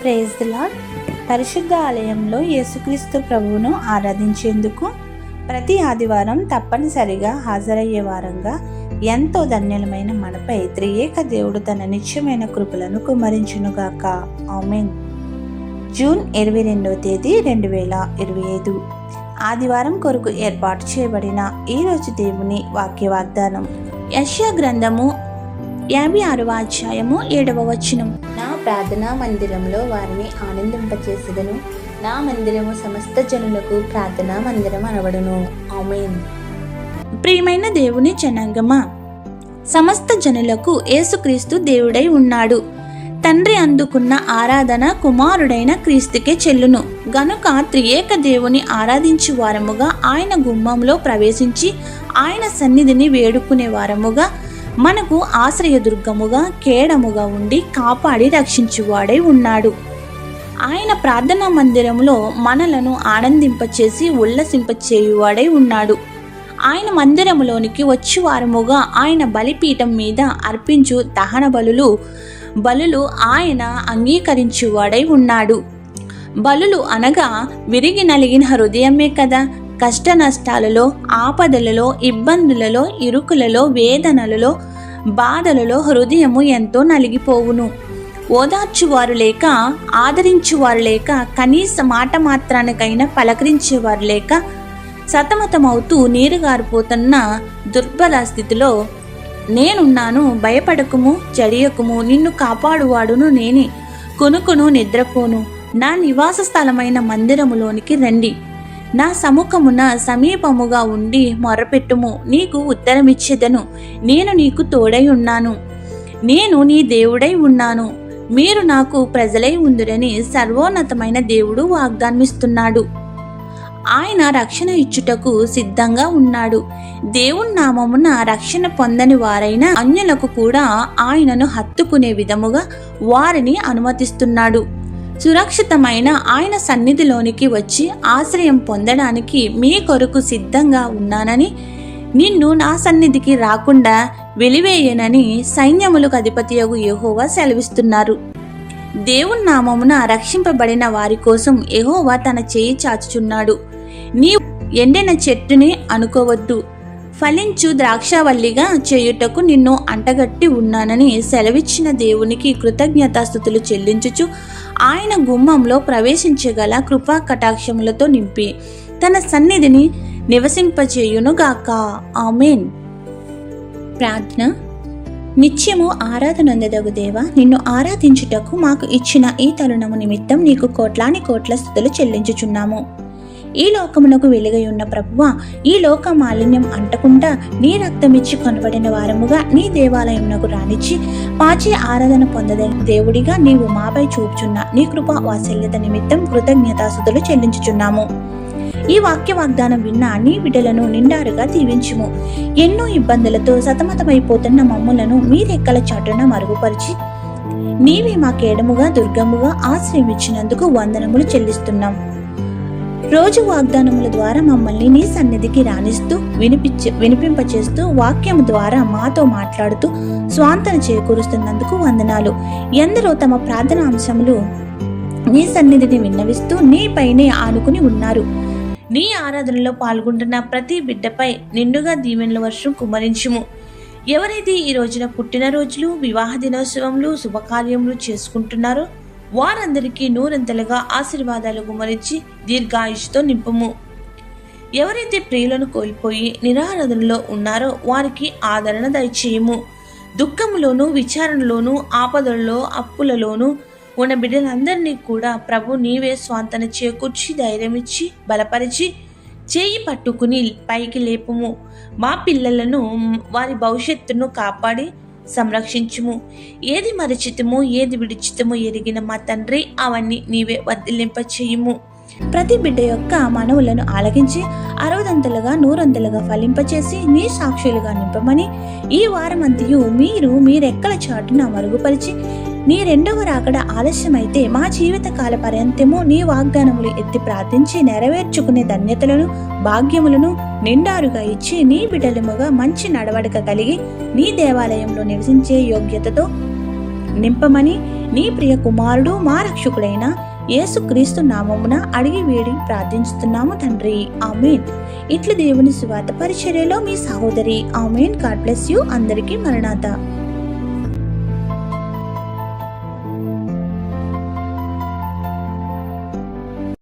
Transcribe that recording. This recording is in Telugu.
ప్రేజ్ పరిశుద్ధ ఆలయంలో యేసుక్రీస్తు ప్రభువును ఆరాధించేందుకు ప్రతి ఆదివారం తప్పనిసరిగా హాజరయ్యే వారంగా ఎంతో ధన్యులమైన మనపై త్రియేక దేవుడు తన నిత్యమైన కృపలను కుమరించునుగాక. ఆమెన్. జూన్ ఇరవై రెండవ తేదీ రెండు వేల ఇరవై ఐదు. ఆదివారం కొరకు ఏర్పాటు చేయబడిన ఈరోజు దేవుని వాక్య వాగ్దానం యశ్యా గ్రంథము యాభై ఆరవ అధ్యాయము ఏడవ వచనం. నా ప్రార్థనా మందిరంలో వారిని ఆనందింపచేసేదను. నా మందిరము సమస్త జనులకు ప్రార్థనా మందిరం అనబడును. ఆమెన్. ప్రియమైన దేవుని జనాంగమా సమస్త జనులకు యేసుక్రీస్తు దేవుడై ఉన్నాడు. తండ్రి అందుకున్న ఆరాధన కుమారుడైన క్రీస్తుకే చెల్లును. గనుక త్రియేక దేవుని ఆరాధించి వారముగా ఆయన గుమ్మంలో ప్రవేశించి ఆయన సన్నిధిని వేడుకునే వారముగా మనకు ఆశ్రయదుర్గముగా కేడముగా ఉండి కాపాడి రక్షించువాడై ఉన్నాడు. ఆయన ప్రార్థనా మందిరంలో మనలను ఆనందింపచేసి ఉల్లసింపచేయువాడై ఉన్నాడు. ఆయన మందిరములోనికి వచ్చి వారముగా ఆయన బలిపీఠం మీద అర్పించు దహన బలులు బలులు ఆయన అంగీకరించువాడై ఉన్నాడు. బలులు అనగా విరిగి నలిగిన హృదయమే కదా కష్ట నష్టాలలో ఆపదలలో ఇబ్బందులలో ఇరుకులలో వేదనలలో బాధలలో హృదయము ఎంతో నలిగిపోవును. ఓదార్చువారు లేక ఆదరించువారు లేక కనీస మాట మాత్రానికైనా పలకరించేవారు లేక సతమతమవుతూ నీరుగారిపోతున్న దుర్బల స్థితిలో నేనున్నాను భయపడకుము జడియకుము నిన్ను కాపాడువాడును నేనే. కొనుకును నిద్రపోను. నా నివాస స్థలమైన మందిరములోనికి రండి. నా సముఖమున సమీపముగా ఉండి మొరపెట్టుము నీకు ఉత్తరమిచ్చేదను. నేను నీకు తోడై ఉన్నాను. నేను నీ దేవుడై ఉన్నాను. మీరు నాకు ప్రజలై ఉందిరని సర్వోన్నతమైన దేవుడు వాగ్దానమిస్తున్నాడు ఆయన రక్షణ ఇచ్చుటకు సిద్ధంగా ఉన్నాడు. దేవుని నామమున రక్షణ పొందని వారైన అన్యులకు కూడా ఆయనను హత్తుకునే విధముగా వారిని అనుమతిస్తున్నాడు. సురక్షితమైన ఆయన సన్నిధిలోనికి వచ్చి ఆశ్రయం పొందడానికి మీ కొరకు సిద్ధంగా ఉన్నానని నిన్ను నా సన్నిధికి రాకుండా వెలివేయనని సైన్యములకు అధిపతియగు యహోవా సెలవిస్తున్నారు. దేవుని నామమున రక్షింపబడిన వారి కోసం యహోవా తన చేయి చాచుచున్నాడు. నీ ఎండిన చెట్టుని అనుకోవద్దు. ఫలించు ద్రాక్షవల్లిగా చేయుటకు నిన్ను అంటగట్టి ఉన్నానని సెలవిచ్చిన దేవునికి కృతజ్ఞతాస్థుతులు చెల్లించుచు ఆయన గుమ్మంలో ప్రవేశించగల కృపా కటాక్షములతో నింపి తన సన్నిధిని నివసింపచేయునుగాక ఆమెన్. ప్రార్థన. నిత్యము ఆరాధనందదగు దేవ నిన్ను ఆరాధించుటకు మాకు ఇచ్చిన ఈ తరుణము నిమిత్తం నీకు కోట్లాని కోట్ల స్థుతులు చెల్లించుచున్నాము. ఈ లోకమునకు వెలుగై ఉన్న ప్రభువ ఈ లోక మాలిన్యం అంటకుండా నీ రక్తమిచ్చి కొనబడిన వారముగా నీ దేవాలయమునకు రానిచ్చి పాచి ఆరాధన పొందదని దేవుడిగా నీవు మాపై చూపుచున్న నీ కృపా వాత్సల్యత నిమిత్తం కృతజ్ఞతాసుతులు చెల్లించుచున్నాము. ఈ వాక్య వాగ్దానం విన్న నీ బిడ్డలను నిండారుగా దీవించుము. ఎన్నో ఇబ్బందులతో సతమతమైపోతున్న మమ్ములను మీ రెక్కల చాటున మరుగుపరిచి నీవే మాకేడముగా దుర్గముగా ఆశ్రయించినందుకు వందనములు చెల్లిస్తున్నాం. రోజు వాగ్దానముల ద్వారా మమ్మల్ని నీ సన్నిధికి రాణిస్తూ వినిపించ వినిపింపచేస్తూ వాక్యం ద్వారా మాతో మాట్లాడుతూ స్వాంతన చేకూరుస్తున్నందుకు వందనాలు. ఎందరో తమ ప్రార్థన అంశములు నీ సన్నిధిని విన్నవిస్తూ నీపైనే ఆనుకుని ఉన్నారు. నీ ఆరాధనలో పాల్గొంటున్న ప్రతి బిడ్డపై నిండుగా దీవెనల వర్షం కుమరించుము. ఎవరైతే ఈ రోజున పుట్టినరోజులు వివాహ దినోత్సవములు శుభకార్యములు చేసుకుంటున్నారో వారందరికీ నూరంతలుగా ఆశీర్వాదాలు గుమరించి దీర్ఘాయుషుతో నింపుము. ఎవరైతే ప్రియులను కోల్పోయి నిరారాధనలో ఉన్నారో వారికి ఆదరణ దయచేయము. దుఃఖంలోనూ విచారణలోను ఆపదల్లో అప్పులలోను ఉన్న బిడ్డలందరినీ కూడా ప్రభు నీవే స్వాంతన చేకూర్చి ధైర్యమిచ్చి బలపరిచి చేయి పట్టుకుని పైకి లేపుము. మా పిల్లలను వారి భవిష్యత్తును కాపాడి సంరక్షించుము. ఏది మరచితమో ఏది విడిచితమో ఎరిగిన మా తండ్రి అవన్నీ నీవే వర్ధిల్లింప ప్రతి బిడ్డ యొక్క మనవులను ఆలకించి అరవదంతలుగా నూరంతలుగా ఫలింపచేసి నీ సాక్షులుగా నింపమని ఈ వారమంతయు మీరు మీ రెక్కల చాటున మరుగుపరిచి నీ రెండవ రాకడ ఆలస్యమైతే మా జీవితకాల పర్యంతము నీ వాగ్దానములు ఎత్తి ప్రార్థించి నెరవేర్చుకునే ధన్యతలను భాగ్యములను నిండారుగా ఇచ్చి నీ బిడ్డలముగా మంచి నడవడిక కలిగి నీ దేవాలయంలో నివసించే యోగ్యతతో నింపమని నీ ప్రియ కుమారుడు మా రక్షకుడైన యేసుక్రీస్తు నామమున అడిగి వేడి ప్రార్థించుతున్నాము తండ్రి. ఆమెన్. ఇట్లు దేవుని సువార్త పరిచర్యలో మీ సహోదరి ఆమెన్. God bless you. అందరికీ మరణాత.